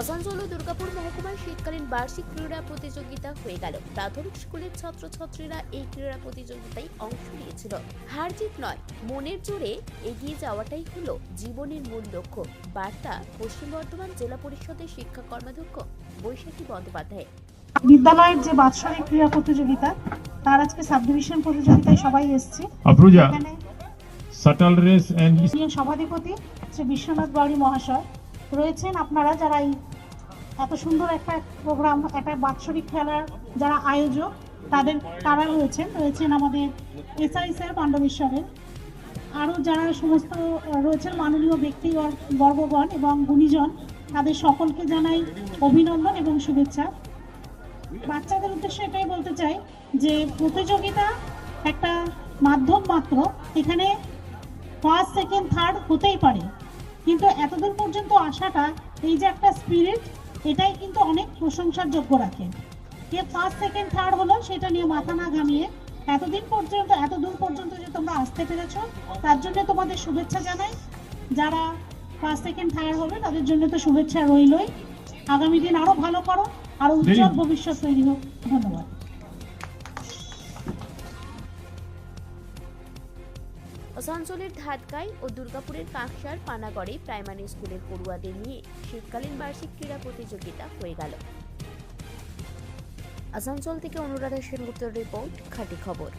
আসানসোল ও দুর্গাপুর মহকুমার শীতকালীন বার্ষিক ক্রীড়া প্রতিযোগিতা হয়ে গেল। প্রাথমিক স্কুলের ছাত্রছাত্রীরা এই ক্রীড়া প্রতিযোগিতায় অংশ নিয়েছিল। হার জিত নয় মনের জোরে এগিয়ে যাওয়াটাই হলো জীবনের মূল লক্ষ্য। বার্তা পশ্চিম বর্ধমান জেলা পরিষদের শিক্ষা কর্মাধ্যক্ষ বৈশাখী বন্দ্যোপাধ্যায়। বিদ্যালয়ের যে বাৎসরিক ক্রীড়া প্রতিযোগিতা তার আজকে সাব ডিভিশন প্রতিযোগিতায় সবাই এসেছে। সভাধিপতি শ্রী বিশ্বনাথ বাউরি মহাশয় রয়েছেন আপনারা যারা এই এত সুন্দর একটা প্রোগ্রাম একটা বাৎসরিক খেলার যারা আয়োজক, তাদের, তারা রয়েছেন রয়েছেন আমাদের এসআই স্যার পাণ্ডবেশ্বরের। আরও যারা সমস্ত, রয়েছেন মাননীয় ব্যক্তি বর্গগণ এবং গুণীজন, তাদের সকলকে জানাই অভিনন্দন এবং শুভেচ্ছা। বাচ্চাদের উদ্দেশ্যে এটাই বলতে চাই যে প্রতিযোগিতা একটা মাধ্যম মাত্র, এখানে ফার্স্ট সেকেন্ড থার্ড হতেই পারে। কিন্তু এতদূর পর্যন্ত আসাটা এই যে একটা স্পিরিট এটাই কিন্তু অনেক প্রশংসার যোগ্য রাখে। কে ফার্স্ট সেকেন্ড থার্ড হলো সেটা নিয়ে মাথা না ঘামিয়ে এতদিন পর্যন্ত এত দূর পর্যন্ত যে তোমরা আসতে পেরেছ তার জন্য তোমাদের শুভেচ্ছা জানাই। যারা ফার্স্ট সেকেন্ড থার্ড হবে তাদের জন্য তো শুভেচ্ছা রইলই। আগামী দিন আরও ভালো করো আরও উজ্জ্বল ভবিষ্যৎ তৈরি হোক। ধন্যবাদ। আসানসোলের ধাতকাই ও দুর্গাপুরের কাঁকসার পানাগড়ে প্রাইমারি স্কুলের পড়ুয়াদের নিয়ে শীতকালীন বার্ষিক ক্রীড়া প্রতিযোগিতা হয়ে গেল। আসানসোল থেকে অনুরাধা সেনগুপ্তর রিপোর্ট, খাঁটি খবর।